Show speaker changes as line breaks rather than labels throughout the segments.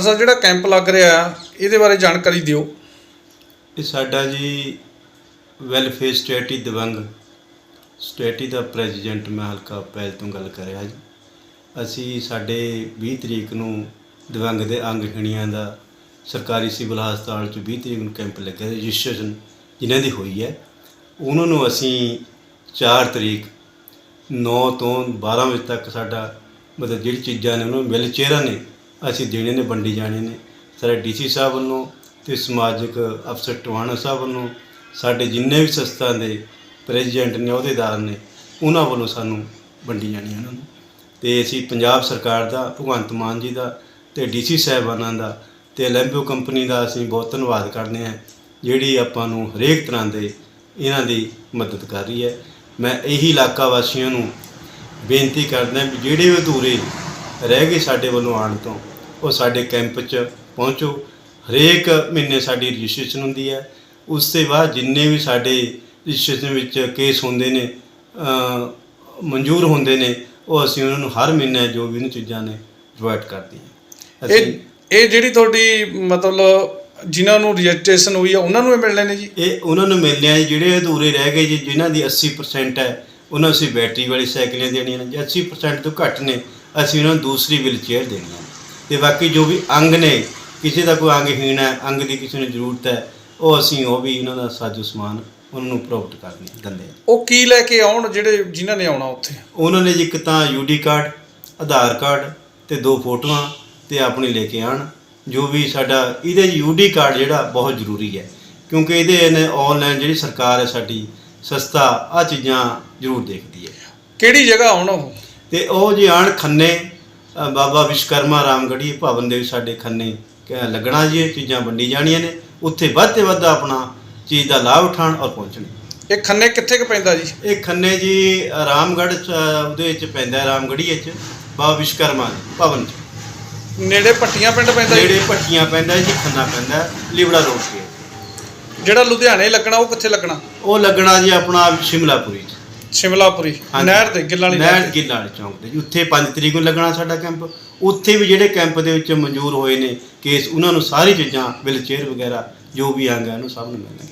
ਸਾਹਿਬ, ਜਿਹੜਾ ਕੈਂਪ ਲੱਗ ਰਿਹਾ, ਇਹਦੇ ਬਾਰੇ ਜਾਣਕਾਰੀ ਦਿਓ।
ਇਹ ਸਾਡਾ ਜੀ ਵੈਲਫੇਅਰ ਸਟੇਟੀ ਦਵੰਗ, ਸਟੇਟੀ ਦਾ ਪ੍ਰੈਜ਼ੀਡੈਂਟ ਮੈਂ ਹਲਕਾ ਪਹਿਲ ਤੋਂ ਗੱਲ ਕਰ ਰਿਹਾ ਜੀ। ਅਸੀਂ ਸਾਡੇ 20 ਤਰੀਕ ਨੂੰ ਦਵੰਗ ਦੇ ਅੰਗਹੀਣੀਆਂ ਦਾ ਸਰਕਾਰੀ ਸਿਵਲ ਹਸਪਤਾਲ ਚ 20 ਤਰੀਕ ਨੂੰ ਕੈਂਪ ਲੱਗਿਆ ਸੀ ਰਜਿਸਟ੍ਰੇਸ਼ਨ ਜਿਨ੍ਹਾਂ ਦੀ ਹੋਈ ਹੈ। ਉਹਨਾਂ ਨੂੰ ਅਸੀਂ 4 ਤਰੀਕ 9 ਤੋਂ 12 ਵਜੇ ਤੱਕ ਸਾਡਾ ਮਤਲਬ ਜਿਹੜੀ ਚੀਜ਼ਾਂ ਨੇ ਉਹਨਾਂ ਨੂੰ ਮਿਲ, ਚਿਹਰਾ ਨੇ ਅਸੀਂ ਦੇਣੇ ਨੇ, ਵੰਡੀ ਜਾਣੇ ਨੇ। ਸਾਡੇ ਡੀਸੀ ਸਾਹਿਬ ਵੱਲੋਂ ਤੇ ਸਮਾਜਿਕ ਅਫਸਰ ਟਵਾਣਾ ਸਾਹਿਬ ਵੱਲੋਂ, ਸਾਡੇ ਜਿੰਨੇ ਵੀ ਸੰਸਥਾ ਦੇ ਪ੍ਰੈਜ਼ੀਡੈਂਟ ਨੇ, ਅਹੁਦੇਦਾਰ ਨੇ, ਉਹਨਾਂ ਵੱਲੋਂ ਸਾਨੂੰ ਵੰਡੀ ਜਾਣੀ ਉਹਨਾਂ ਨੂੰ। ਤੇ ਅਸੀਂ ਪੰਜਾਬ ਸਰਕਾਰ ਦਾ, ਭਗਵੰਤ ਮਾਨ ਜੀ ਦਾ ਤੇ ਡੀਸੀ ਸਾਹਿਬਾਨਾਂ ਦਾ ਤੇ ਲੈਂਬੋ ਕੰਪਨੀ ਦਾ ਅਸੀਂ ਬਹੁਤ ਧੰਨਵਾਦ ਕਰਦੇ ਹਾਂ, ਜਿਹੜੀ ਆਪਾਂ ਨੂੰ ਹਰੇਕ ਤਰ੍ਹਾਂ ਦੇ ਇਹਨਾਂ ਦੀ ਮਦਦ ਕਰ ਰਹੀ ਹੈ। ਮੈਂ ਇਹੀ ਇਲਾਕਾ ਵਾਸੀਆਂ ਨੂੰ ਬੇਨਤੀ ਕਰਦਾ ਵੀ ਜਿਹੜੇ ਵੀ ਅਧੂਰੇ ਰਹਿ ਗਏ ਸਾਡੇ ਵੱਲੋਂ ਆਉਣ ਤੋਂ ਉਹ ਸਾਡੇ ਕੈਂਪ 'ਚ ਪਹੁੰਚੋ। ਹਰੇਕ ਮਹੀਨੇ ਸਾਡੀ ਰਜਿਸਟ੍ਰੇਸ਼ਨ ਹੁੰਦੀ ਹੈ। ਉਸ ਤੋਂ ਬਾਅਦ ਜਿੰਨੇ ਵੀ ਸਾਡੇ ਰਜਿਸਟ੍ਰੇਸ਼ਨ ਵਿੱਚ ਕੇਸ ਹੁੰਦੇ ਨੇ ਮਨਜ਼ੂਰ ਹੁੰਦੇ ਨੇ ਉਹ ਅਸੀਂ ਉਹਨਾਂ ਨੂੰ ਹਰ ਮਹੀਨੇ ਜੋ ਵੀ ਇਹਨਾਂ ਚੀਜ਼ਾਂ ਨੇ ਪ੍ਰੋਵਾਈਡ ਕਰਦੇ ਹਾਂ।
ਇਹ ਇਹ ਜਿਹੜੀ ਤੁਹਾਡੀ ਮਤਲਬ ਜਿਨ੍ਹਾਂ ਨੂੰ ਰਜਿਸਟ੍ਰੇਸ਼ਨ ਹੋਈ ਆ ਉਹਨਾਂ ਨੂੰ ਇਹ ਮਿਲਣੇ ਨੇ ਜੀ?
ਇਹ ਉਹਨਾਂ ਨੂੰ ਮਿਲਦੇ ਆ ਜਿਹੜੇ ਅਧੂਰੇ ਰਹਿ ਗਏ ਜੀ ਜਿਨ੍ਹਾਂ ਦੀ 80% ਹੈ ਉਹਨਾਂ ਨੂੰ ਅਸੀਂ ਬੈਟਰੀ ਵਾਲੀ ਸਾਈਕਲਾਂ ਦੇਣੀਆਂ ਨੇ। ਜੇ 80% ਤੋਂ ਘੱਟ ਨੇ ਅਸੀਂ ਉਹਨਾਂ ਨੂੰ ਦੂਸਰੀ ਵੀਲ ਚੇਅਰ ਦੇਣੀਆਂ ਨੇ ਤੇ ਬਾਕੀ ਜੋ ਵੀ ਅੰਗ ਨੇ ਕਿਸੇ ਦਾ ਕੋਈ ਅੰਗਹੀਣ ਹੈ ਅੰਗ ਦੀ ਕਿਸੇ ਨੂੰ ਜ਼ਰੂਰਤ ਹੈ ਉਹ ਅਸੀਂ ਉਹ ਵੀ ਇਹਨਾਂ ਦਾ ਸਾਜੋ ਸਮਾਨ ਉਹਨਾਂ ਨੂੰ ਪ੍ਰੋਵਾਈਡ ਕਰਦੇ ਦਿੰਦੇ
ਉਹ ਕੀ ਲੈ ਕੇ ਆਉਣ ਜਿਹੜੇ ਜਿਨ੍ਹਾਂ ਨੇ ਆਉਣਾ ਉੱਥੇ?
ਉਹਨਾਂ ਨੇ ਜੀ ਇੱਕ ਤਾਂ ਯੂਡੀ ਕਾਰਡ ਆਧਾਰ ਕਾਰਡ ਤੇ ਦੋ ਫੋਟੋਆਂ ਤੇ ਆਪਣੀ ਲੈ ਕੇ ਆਣ ਜੋ ਵੀ ਸਾਡਾ ਇਹਦੇ ਯੂਡੀ ਕਾਰਡ ਜਿਹੜਾ ਬਹੁਤ ਜ਼ਰੂਰੀ ਹੈ ਕਿਉਂਕਿ ਇਹਦੇ ਨੇ ਆਨਲਾਈਨ ਜਿਹੜੀ ਸਰਕਾਰ ਹੈ ਸਾਡੀ ਸਸਤਾ ਆ ਚੀਜ਼ਾਂ ਜ਼ਰੂਰ ਦੇਖਦੀ ਹੈ।
ਕਿਹੜੀ ਜਗ੍ਹਾ ਆਉਣ ਉਹ?
ਤੇ ਉਹ ਜੀ ਆਣ ਖੰਨੇ ਬਾਬਾ ਵਿਸ਼ਕਰਮਾ ਰਾਮਗੜੀ ਭਵਨ ਦੇ ਸਾਡੇ ਖੰਨੇ ਕ- ਲੱਗਣਾ ਜੀ ਇਹ ਚੀਜ਼ਾਂ ਵੰਡੀ ਜਾਣੀਆਂ ਨੇ। ਉੱਥੇ ਵੱਧ ਤੇ ਵੱਧ ਆਪਣਾ ਚੀਜ਼ ਦਾ ਲਾਭ ਉਠਾਉਣ ਔਰ ਪਹੁੰਚਣ।
ਇਹ ਖੰਨੇ ਕਿੱਥੇ ਕੁ ਪੈਂਦਾ ਜੀ?
ਇਹ ਖੰਨੇ ਜੀ ਰਾਮਗੜ੍ਹ ਚ, ਉਹਦੇ ਵਿੱਚ ਪੈਂਦਾ ਹੈ, ਰਾਮਗੜ੍ਹੀ ਵਿੱਚ ਬਾਬਾ ਵਿਸ਼ਕਰਮਾ ਭਵਨ ਚ।
ਨੇੜੇ ਪੱਟੀਆਂ ਪਿੰਡ ਪੈਂਦਾ
ਜਿਹੜੇ ਪੱਟੀਆਂ ਪੈਂਦਾ ਜੀ ਖੰਨਾ ਪੈਂਦਾ ਲਿਬੜਾ ਰੋਡ ਤੇ।
ਜਿਹੜਾ ਲੁਧਿਆਣੇ ਲੱਗਣਾ ਉਹ ਕਿੱਥੇ ਲੱਗਣਾ?
ਉਹ ਲੱਗਣਾ ਜੀ ਆਪਣਾ ਸ਼ਿਮਲਾਪੁਰੀ ਚ।
ਸ਼ਿਮਲਾਪੁਰੀ। ਨਹਿਰ ਤੇ ਗਿੱਲਾਂ ਵਾਲੀ
ਨਹਿਰ। ਗਿੱਲਾਂ ਵਾਲੇ ਚੌਂਕ ਤੇ ਜੀ ਉੱਥੇ 5 ਤਰੀਕ ਨੂੰ ਲੱਗਣਾ ਸਾਡਾ ਕੈਂਪ ਉੱਥੇ ਵੀ ਜਿਹੜੇ ਕੈਂਪ ਦੇ ਵਿੱਚ ਮਨਜ਼ੂਰ ਹੋਏ ਨੇ ਕੇਸ ਉਹਨਾਂ ਨੂੰ ਸਾਰੀ ਚੀਜ਼ਾਂ ਬਿਲ ਚੇਅਰ ਵਗੈਰਾ ਜੋ ਵੀ ਹੈ ਉਹਨੂੰ ਸਭ ਨੂੰ ਮਿਲਣਗੇ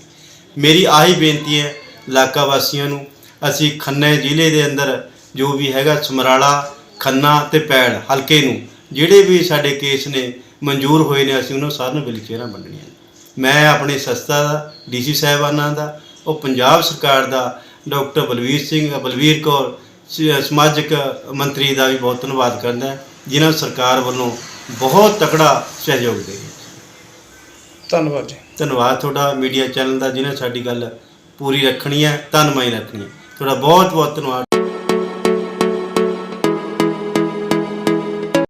ਮੇਰੀ ਆਹੀ ਬੇਨਤੀ ਹੈ ਇਲਾਕਾ ਵਾਸੀਆਂ ਨੂੰ ਅਸੀਂ ਖੰਨੇ ਜ਼ਿਲ੍ਹੇ ਦੇ ਅੰਦਰ ਜੋ ਵੀ ਹੈਗਾ ਸਮਰਾਲਾ ਖੰਨਾ ਤੇ ਪੈੜ ਹਲਕੇ ਨੂੰ ਜਿਹੜੇ ਵੀ ਸਾਡੇ ਕੇਸ ਨੇ ਮਨਜ਼ੂਰ ਹੋਏ ਨੇ ਅਸੀਂ ਉਹਨਾਂ ਸਾਰਿਆਂ ਨੂੰ ਬਿਲ ਚੇਅਰਾਂ ਵੰਡਣੀਆਂ ਨੇ ਮੈਂ ਆਪਣੇ ਸੰਸਥਾ ਦਾ ਡੀਸੀ ਸਾਹਿਬਾਨਾਂ ਦਾ ਉਹ ਪੰਜਾਬ ਸਰਕਾਰ ਦਾ ਡਾਕਟਰ ਬਲਵੀਰ ਸਿੰਘ ਬਲਵੀਰ ਕੌਰ ਸਮਾਜਿਕ ਮੰਤਰੀ ਦਾ ਵੀ ਬਹੁਤ ਧੰਨਵਾਦ ਕਰਦਾ ਜਿਨ੍ਹਾਂ ਸਰਕਾਰ ਵੱਲੋਂ ਬਹੁਤ ਤਕੜਾ ਸਹਿਯੋਗ ਦੇ ਰਿਹਾ
ਧੰਨਵਾਦ ਜੀ।
ਧੰਨਵਾਦ ਤੁਹਾਡਾ ਮੀਡੀਆ ਚੈਨਲ ਦਾ ਜਿਹਨੇ ਸਾਡੀ ਗੱਲ ਪੂਰੀ ਰੱਖਣੀ ਹੈ ਤਨਮਾਈ ਰੱਖਣੀ ਹੈ। ਤੁਹਾਡਾ ਬਹੁਤ ਬਹੁਤ ਧੰਨਵਾਦ।